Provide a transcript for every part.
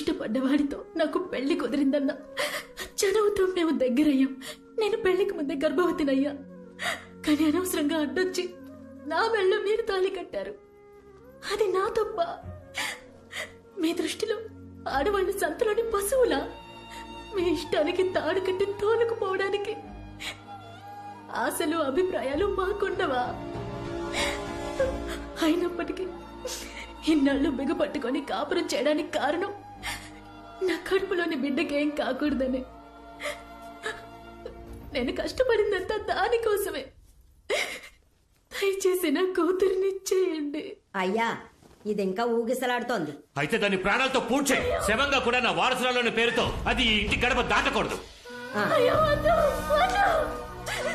ఇష్టపడ్డవాడితో నాకు పెళ్ళి కుదిరిందన్న చదువుతో మేము దగ్గరయ్యాం. నేను పెళ్ళికి ముందే గర్భవతినయ్యా. కానీ అనవసరంగా అడ్డొచ్చి నా మెళ్ళ మీరు తాళి కట్టారు. అది నా తప్ప మీ దృష్టిలో ఆడవాళ్ళు సంతలోని పశువులా? మీ ఇష్టానికి తాడు కట్టి తోలుకుపోవడానికి ఆశలు అభిప్రాయాలు మాకుండవా అయినప్పటికీ ఇన్నాళ్ళు బిగపట్టుకొని కాపురం చేయడానికి కారణం నా కడుపులోని బిడ్డకేం కాకూడదని. నేను కష్టపడిందంతా దానికోసమే. దయచేసి నా కూతురిని చేయండి అయ్యా ఇది ఇంకా ఊగిసలాడుతోంది. అయితే దాన్ని ప్రాణాలతో పూడ్చే శవంగా కూడా నా వారసురాలోని పేరుతో అది ఈ ఇంటి గడప దాటకూడదు.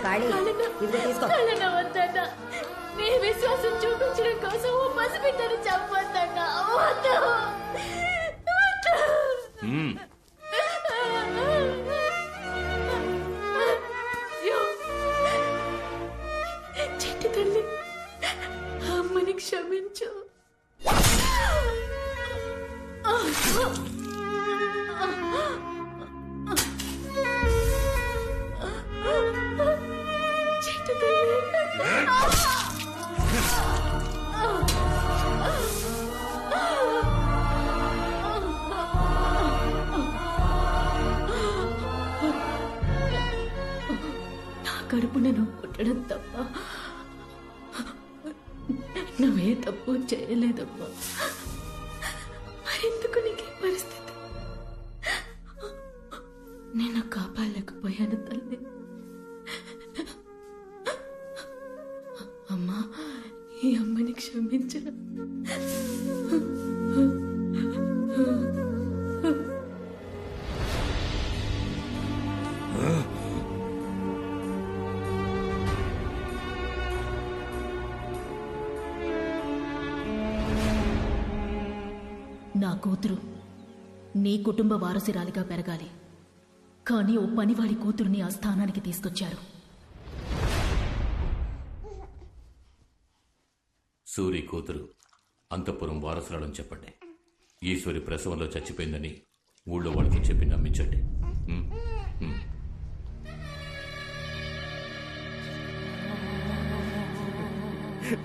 కాళీ, తీసుకో. నీ విశ్వాసం చూపించడం కోసం ఓ పసిబిడ్డను చంపొద్దన్నా. వద్దు. వద్దు. మ్మ్. అయ్యో. చేయలేదమ్మా మరెందుకు నీకే పరిస్థితి? నేను కాపాడలేకపోయాను తల్లి. నా కూతురు. నీ కుటుంబ వారసురాలిగా పెరగాలి. కానీ ఓ పనివాడి కూతురుని ఆ స్థానానికి తీసుకొచ్చారు. సూరి కూతురు అంతఃపురం వారసురాలని చెప్పండి. ఈశ్వరి ప్రసవంలో చచ్చిపోయిందని ఊళ్ళో వాళ్ళకి చెప్పి నమ్మించండి. మ్మ్? మ్మ్.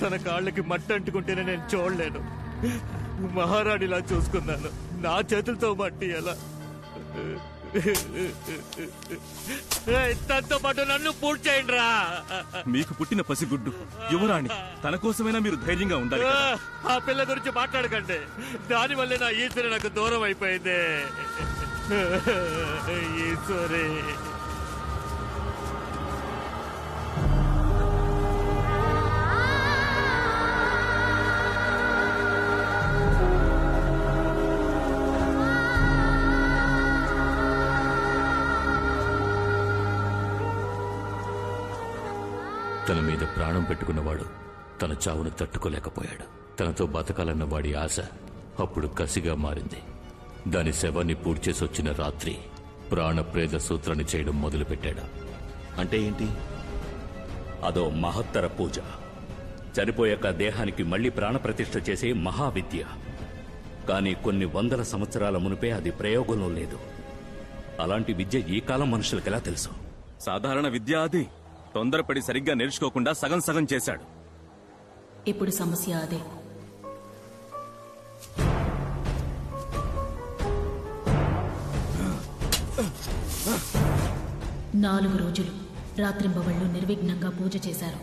తన కాళ్ళకి మట్టి అంటుకుంటేనే నేను చూడలేను. మహారాణిలా చూసుకున్నాను. నా చేతులతో మట్టి ఎలా? తనతో పాటు నన్ను పూర్తి చేయండి రా మీకు పుట్టిన పసిగుడ్డు యువరాణి తన కోసమైనా మీరు ధైర్యంగా ఉండాలి. ఆ పిల్ల గురించి మాట్లాడకండి. దాని వల్లే నా ఈశ్వరి నాకు దూరం అయిపోయింది. ఈశ్వరి. తన మీద ప్రాణం పెట్టుకున్నవాడు తన చావును తట్టుకోలేకపోయాడు. తనతో బతకాలన్న వాడి ఆశ అప్పుడు కసిగా మారింది. దాని శవాన్ని పూడ్చేసి వచ్చిన రాత్రి ప్రాణప్రేద సూత్రాన్ని చేయడం మొదలుపెట్టాడు. అంటే ఏంటి? అదో మహత్తర పూజ. చనిపోయాక దేహానికి మళ్ళీ ప్రాణప్రతిష్ఠ చేసే మహావిద్య. కానీ కొన్ని వందల సంవత్సరాల మునిపే అది ప్రయోగంలో లేదు. అలాంటి విద్య ఈ కాలం మనుషులకు ఎలా తెలుసు? సాధారణ విద్య అది. తొందరపడి సరిగ్గా నేర్చుకోకుండా సగం సగం చేశాడు. ఇప్పుడు సమస్య అదే. నాలుగు రోజులు రాత్రింబవళ్ళు నిర్విఘ్నంగా పూజ చేశారు.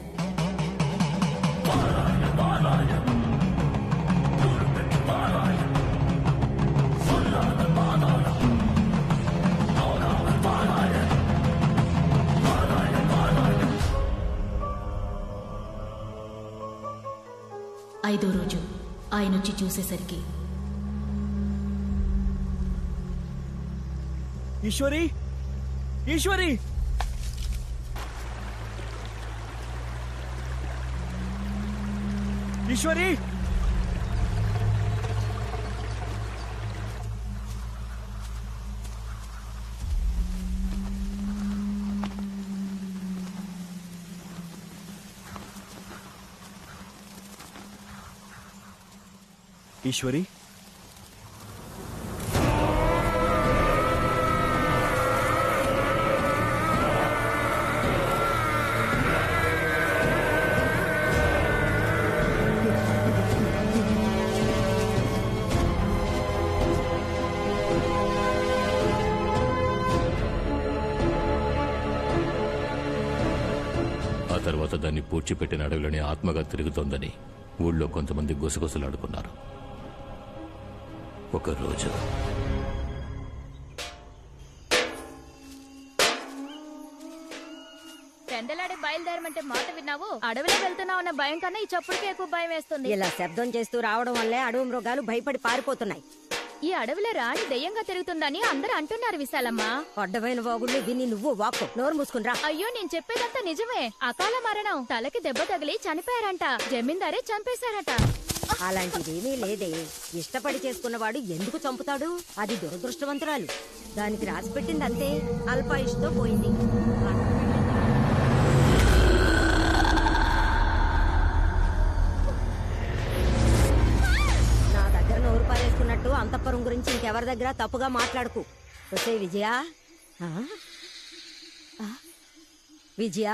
ఐదో రోజు ఆయన వచ్చి చూసేసరికి. ఈశ్వరి! ఈశ్వరి! ఈశ్వరి! ఈశ్వరి? ఆ తర్వాత దాన్ని పూడ్చిపెట్టిన అడవులని ఆత్మగా తిరుగుతోందని ఊళ్ళో కొంతమంది గుసగుసలాడుకున్నారు. ఒక రోజు. పెందలాడే బయలుదేరమంటే మాట విన్నావు? అడవిలో వెళ్తున్నావు అన్న భయం కన్నా ఈ చప్పుడుకి ఎక్కువ భయం వేస్తుంది. ఇలా శబ్దం చేస్తూ రావడం వల్లే అడవి మృగాలు భయపడి పారిపోతున్నాయి. ఈ అడవిలో రాణి దెయ్యంగా తిరుగుతుందని అందరూ అంటున్నారు విశాలమ్మ. అడ్డమైన వాగుళ్ళు విని నువ్వు వాక్కు. నోరు మూసుకుని అయ్యో నేను చెప్పేదంతా నిజమే. అకాల మరణం. తలకి దెబ్బ తగిలి చనిపోయారంట. జమీందారే చంపేశారట. అలాంటిదేమీ లేదే. ఇష్టపడి చేసుకున్నవాడు ఎందుకు చంపుతాడు? అది దురదృష్టవంతురాలు. దానికి రాసి పెట్టింది అంతే అల్పాయుష్తో పోయింది. నా దగ్గర నోరు పారేసుకున్నట్టు అంతఃపురం గురించి ఇంకెవరి దగ్గర తప్పుగా మాట్లాడుకు. వచ్చే విజయ. విజయ?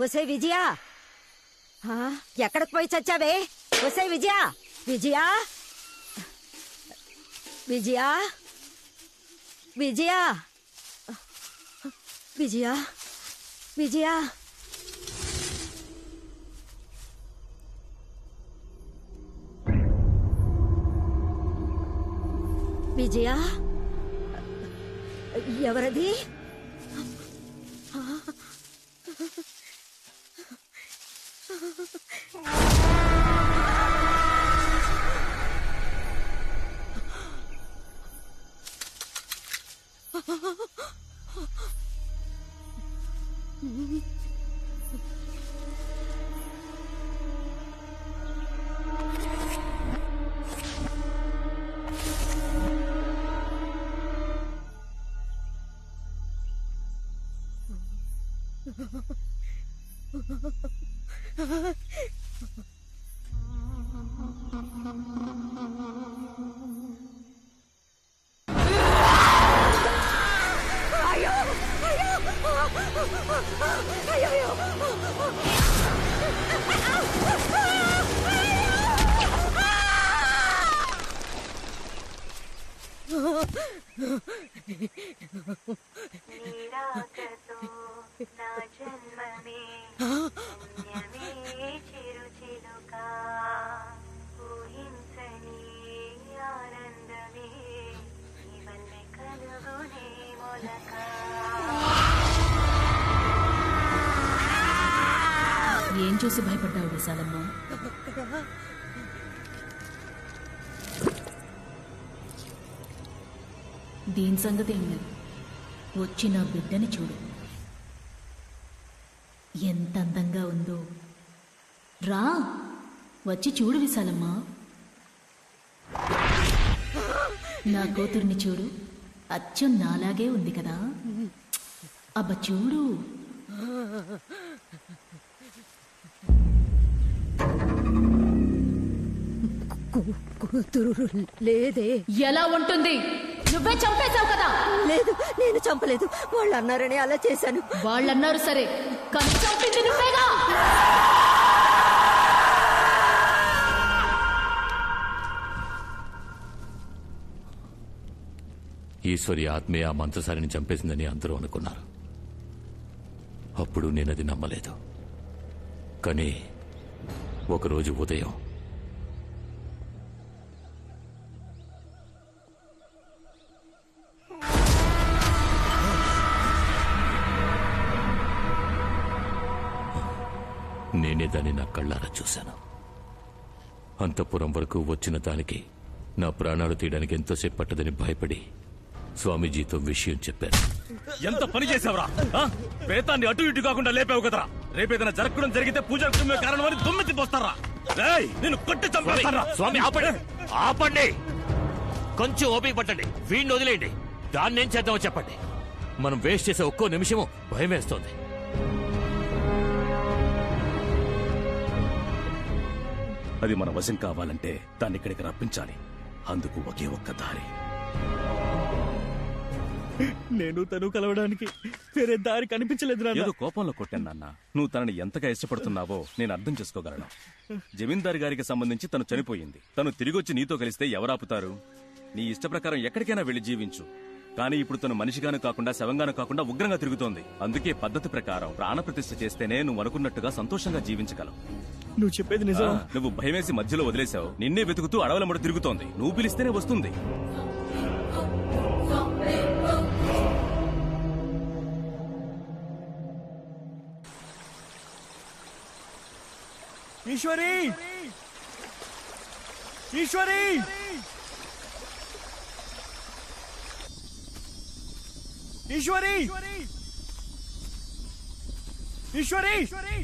వసే విజయ. ఎక్కడికి పోయి చచ్చావే? వసే విజయ. విజయ. విజయ. విజయ. విజయ. విజయ. విజయ. ఎవరది? Ha ha ha. Oh. చూసి భయపడ్డావు విశాలమ్మ. దీని సంగతి ఏం లేదు. వచ్చి నా బిడ్డని చూడు. ఎంత అందంగా ఉందో. రా వచ్చి చూడు విశాలమ్మ. నా కూతుర్ని చూడు. అచ్చం నాలాగే ఉంది కదా. అబ్బ చూడు. కూతురు లేదే. ఎలా ఉంటుంది? నువ్వే చంపేశావు కదా? లేదు నేను చంపలేదు. వాళ్ళు అన్నారని అలా చేశాను. వాళ్ళన్నారు సరే కానీ చంపింది నువ్వేగా? ఈశ్వరి ఆత్మే ఆ మంత్రసారిని చంపేసిందని అందరూ అనుకున్నారు. అప్పుడు నేనది నమ్మలేదు. కానీ ఒకరోజు ఉదయం దాన్ని నా కళ్ళారా చూశాను. అంతఃపురం వరకు వచ్చిన దానికి నా ప్రాణాలు తీయడానికి ఎంతోసేపు పట్టదని భయపడి స్వామీజీతో విషయం చెప్పాను. ఎంత పని చేసావురా ఆ? ప్రేతాన్ని అటు ఇటు కాకుండా లేపావు కదరా? రేపేదైనా జరగడం జరిగితే పూజ కుటుంబే కారణమని దుమ్మెత్తి పోస్తారా? నిన్ను కొట్టి చంపేస్తారా? స్వామి ఆపండి. ఆపండి. కొంచెం ఓపిక పట్టండి. వీడిని వదిలేయండి. దాన్ని ఏం చేద్దామో చెప్పండి. మనం వేస్ట్ చేసే ఒక్కో నిమిషము భయం వేస్తోంది. అది మన వశం కావాలంటే దాన్ని ఇక్కడికి రప్పించాలి. అందుకు ఒకే ఒక్క దారి. నేను తను కలవడానికి వేరే దారి కనిపించలేదు నాన్న. ఏదో కోపంలో కొట్టాను నాన్న. నువ్వు తనని ఎంతగా ఇష్టపడుతున్నావో నేను అర్థం చేసుకోగలను. జమీందారు గారికి సంబంధించి తను చనిపోయింది. తను తిరిగొచ్చి నీతో కలిస్తే ఎవరాపుతారు? నీ ఇష్ట ప్రకారం ఎక్కడికైనా వెళ్ళి జీవించు. కానీ ఇప్పుడు తను మనిషిగాను కాకుండా శవంగాను కాకుండా ఉగ్రంగా తిరుగుతోంది. అందుకే పద్ధతి ప్రకారం ప్రాణప్రతిష్ఠ చేస్తేనే నువ్వు అనుకున్నట్టుగా సంతోషంగా జీవించగలవు. నువ్వు చెప్పేది నిజం. నువ్వు భయమేసి మధ్యలో వదిలేశావు. నిన్నే వెతుకుతూ అడవుల ముడ తిరుగుతోంది. నువ్వు పిలిస్తేనే వస్తుంది. ఈశ్వరి! ఈశ్వరి! ఈశ్వరి! ఈశ్వరి!